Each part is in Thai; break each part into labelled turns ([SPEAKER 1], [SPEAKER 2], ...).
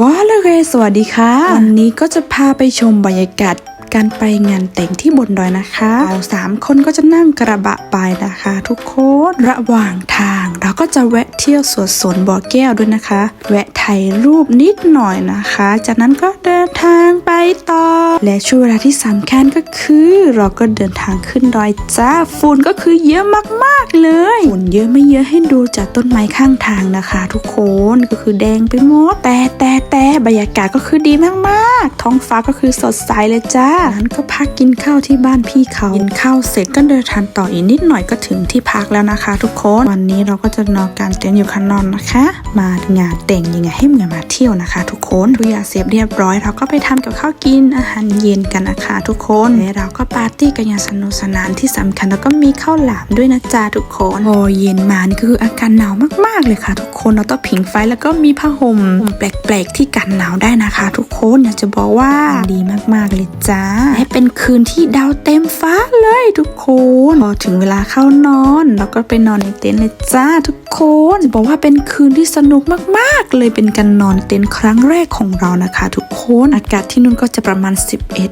[SPEAKER 1] ว้าเลยสวัสดีค่ะ วันนี้ก็จะพาไปชมบรรยากาศการไปงานแต่งที่บนดอยนะคะเราสามคนก็จะนั่งกระบะไปนะคะ ทุกคน ระหว่างทางเราก็จะแวะเที่ยวสวนสนบ่อแก้วด้วยนะคะ แวะถ่ายรูปนิดหน่อยนะคะ จากนั้นก็เดินทางไปต่อ และช่วงเวลาที่สำคัญก็คือ เราก็เดินทางขึ้นดอยจ้าฝุ่นก็คือเยอะมากๆเลยฝุ่นเยอะไม่เยอะให้ดูจากต้นไม้ข้างทางนะคะ ทุกคนก็คือแดงไปหมด แต่แต่แต่บรรยากาศก็คือดีมากๆ ท้องฟ้าก็คือสดใสเลยจ้านั้นก็พักกินข้าวที่บ้านพี่เขา กินข้าวเสร็จก็เดินทางต่ออีกนิดหน่อยก็ถึงที่พักแล้วนะคะ ทุกคน วันนี้เราก็จะนอนกางเต็นท์อยู่ข้างนอกนะคะ มางานแต่งยังไงให้เหมือนมาเที่ยวนะคะ ทุกคนทุกอย่างเสร็จเรียบร้อยเราก็ไปทำกับข้าวกินอาหารเย็นกันนะคะทุกคนและเราก็ปาร์ตี้กันอย่างสนุกสนานที่สำคัญแล้วก็มีข้าวหลามด้วยนะจ๊ะทุกคนพอเย็นมานี่ก็คืออากาศหนาวมากๆเลยค่ะ ทุกคนเราต้องผิงไฟแล้วก็มีผ้าห่มแปปลกๆ ที่กันหนาวได้นะคะทุกคนอยากจะบอกว่าดีมากๆเลยจ้า ให้เป็นคืนที่ดาวเต็มฟ้าเลยทุกคน พอถึงเวลาเข้านอนเราก็ไปนอนในเต็นท์เลยจ้าทุกคนจะบอกว่าเป็นคืนที่สนุกมากๆ เลยเป็นการนอนเต็นท์ครั้งแรกของเรานะคะ ทุกคนอากาศที่นู่นก็จะประมาณ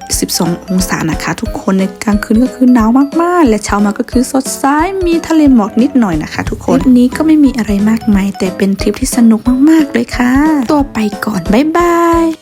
[SPEAKER 1] 11-12 องศานะคะ ทุกคนในกลางคืนก็คือหนาวมากๆ และเช้ามาก็คือสดใสมีทะเลหมอกนิดหน่อยนะคะ ทุกคนทริปนี้ก็ไม่มีอะไรมากมายแต่เป็นทริปที่สนุกมากๆเลยค่ะ ตัวไปก่อนบ๊ายบาย